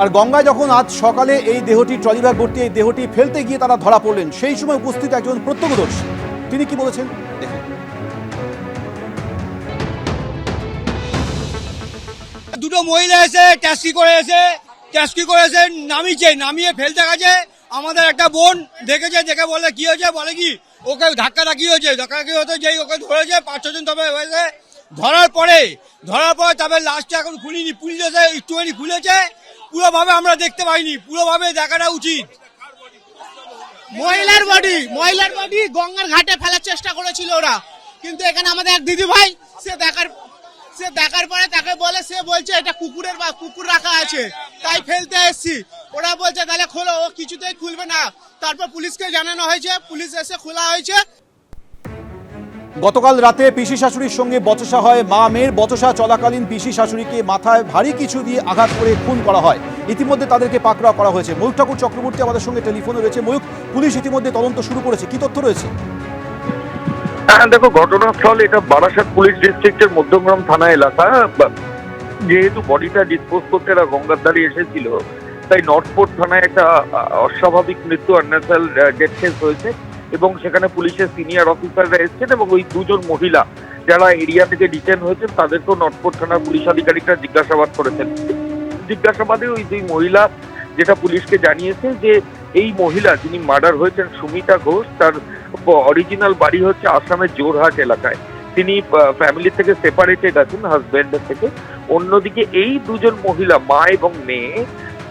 আর গঙ্গায় যখন আজ সকালে এই দেহটি, ট্রলিব্যাগ ভর্তি এই দেহটি ফেলতে গিয়ে তারা ধরা পড়লেন, সেই সময় উপস্থিত একজন প্রত্যক্ষদর্শী। তিনি কি বলেছেন? দুটো মহিলা এসে ট্যাক্সি করে এসে, ট্যাক্সি করে এসে নামিয়েছে, নামিয়ে ফেলতে গেছে। আমাদের একটা বোন দেখেছে, দেখে বলে কি হয়েছে? বলে কি, ওকে ধাক্কা কি হয়েছে। ধাক্কা কি হতো যেই ওকে ধরেছে, পাঁচ ছজন তবে হয়েছে। ধরার পরে ধরার পরে তবে লাস্টে এখন খুলিনি, পুলিশ এসে একটুখানি খুলেছে। পুরোভাবে আমরা দেখতে পাইনি, পুরোভাবে দেখাটা উচিত। মহিলার বডি মহিলার বডি গঙ্গার ঘাটে ফেলার চেষ্টা করেছিল ওরা। কিন্তু এখানে আমাদের এক দিদি ভাই সে দেখার সে দেখার পরে তাকে বলে, সে বলছে, এটা কুকুরের বা, কুকুর রাখা আছে। তাই ফেলতে এসছি। ওরা বলছে, তাহলে খোলো, ও কিছুতেই খুলবে না। তারপর পুলিশকে জানানো হয়েছে, পুলিশ এসে খোলা হয়েছে। গতকাল রাতে পিসি শাশুড়ির সঙ্গে বচসা হয়। মা মেয়ের বচসা চলাকালীন পিসি শাশুড়িকে মাথায় ভারী কিছু দিয়ে আঘাত করে খুন করা হয়। ইতিমধ্যে তাদেরকে পাকড়াও করা হয়েছে। ময়ূক ঠাকুর চক্রবর্তী আমাদের সঙ্গে টেলিফোনে রয়েছে। ময়ূক পুলিশ ইতিমধ্যে তদন্ত শুরু করেছে। কি তথ্য রয়েছে? হ্যাঁ দেখো, ঘটনাস্থল এটা বারাসাত পুলিশ ডিস্ট্রিক্টের মধ্যমগ্রাম থানা এলাকা। যেহেতু বডিটা ডিসপোজ করতে এরা গঙ্গার ধারে এসেছিল, তাই নর্থপোর্ট থানায় একটা অস্বাভাবিক মৃত্যু আনন্যাচারাল ডেথ কেস হয়েছে। এবং সেখানে পুলিশের সিনিয়র অফিসাররা এসেছেন এবং ওই দুজন মহিলা যারা এরিয়া থেকে ডিটেন হয়েছেন, তাদেরকেও নর্থপোর্ট থানার পুলিশ আধিকারিকরা জিজ্ঞাসাবাদ করেছেন। জিজ্ঞাসাবাদে ওই দুই মহিলা যেটা পুলিশকে জানিয়েছে যে এই মহিলা যিনি মার্ডার হয়েছেন সুমিতা ঘোষ, তার অরিজিনাল বাড়ি হচ্ছে আসামের জোরহাট এলাকায়। তিনি ফ্যামিলি থেকে সেপারেটেড আছেন হাজব্যান্ডের থেকে। অন্যদিকে এই দুজন মহিলা, মা এবং মেয়ে,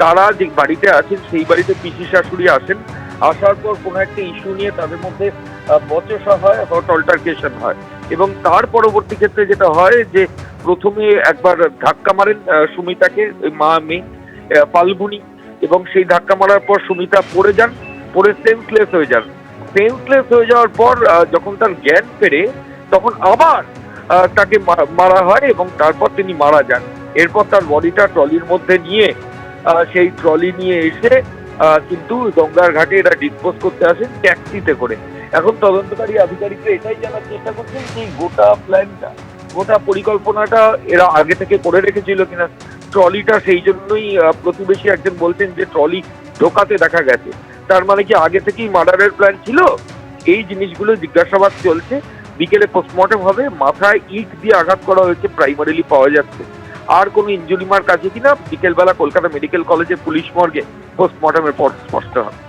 তারা যে বাড়িতে আছেন, সেই বাড়িতে পিসি শাশুড়ি আসেন। আসার পর কোনো একটা ইস্যু নিয়ে তাদের মধ্যে বচসা হয় হট অল্টারকেশন হয়। এবং তার পরবর্তী ক্ষেত্রে যেটা হয় যে প্রথমে একবার ধাক্কা মারেন সুমিতাকে মা মেয়ে আহ, ফাল্গুনি। এবং সেই ধাক্কা মারার পর সুমিতা পড়ে যান পড়ে সেন্সলেস হয়ে যান। সেন্সলেস হয়ে যাওয়ার পর যখন তার জ্ঞান ফেরে তখন আবার তাকে মারা হয় এবং তারপর তিনি মারা যান। এরপর তার বডিটা ট্রলির মধ্যে নিয়ে সেই ট্রলি নিয়ে এসে কিন্তু গঙ্গার ঘাটে এরা ডিসপোজ করতে আসেন ট্যাক্সিতে করে। এখন তদন্তকারী আধিকারিকরা এটাই জানার চেষ্টা করছেন যে গোটা প্ল্যানটা গোটা পরিকল্পনাটা এরা আগে থেকে করে রেখেছিল কিনা। ট্রলিটা সেই জন্যই প্রতিবেশী একজন বলছেন যে ট্রলি ঢোকাতে দেখা গেছে। তার মানে কি আগে থেকেই মার্ডারের প্ল্যান ছিল? এই জিনিসগুলো জিজ্ঞাসাবাদ চলছে। বিকেলে পোস্টমর্টম হবে। মাথায় ইট দিয়ে আঘাত করা হয়েছে প্রাইমারিলি পাওয়া যাচ্ছে। আর কোনো ইঞ্জুরি মার্ক আছে কিনা? বিকেলবেলা কলকাতা মেডিকেল কলেজে পুলিশ মর্গে পোস্টমর্টমের পর স্পষ্ট হবে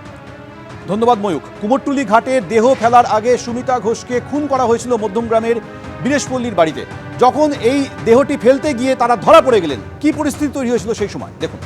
ধন্যবাদ ময়ূক কুমোরটুলি ঘাটে দেহ ফেলার আগে সুমিতা ঘোষকে খুন করা হয়েছিল মধ্যমগ্রামের বীরেশপল্লীর বাড়িতে। যখন এই দেহটি ফেলতে গিয়ে তারা ধরা পড়ে গেলেন, কি পরিস্থিতি তৈরি হয়েছিল সেই সময়? দেখুন।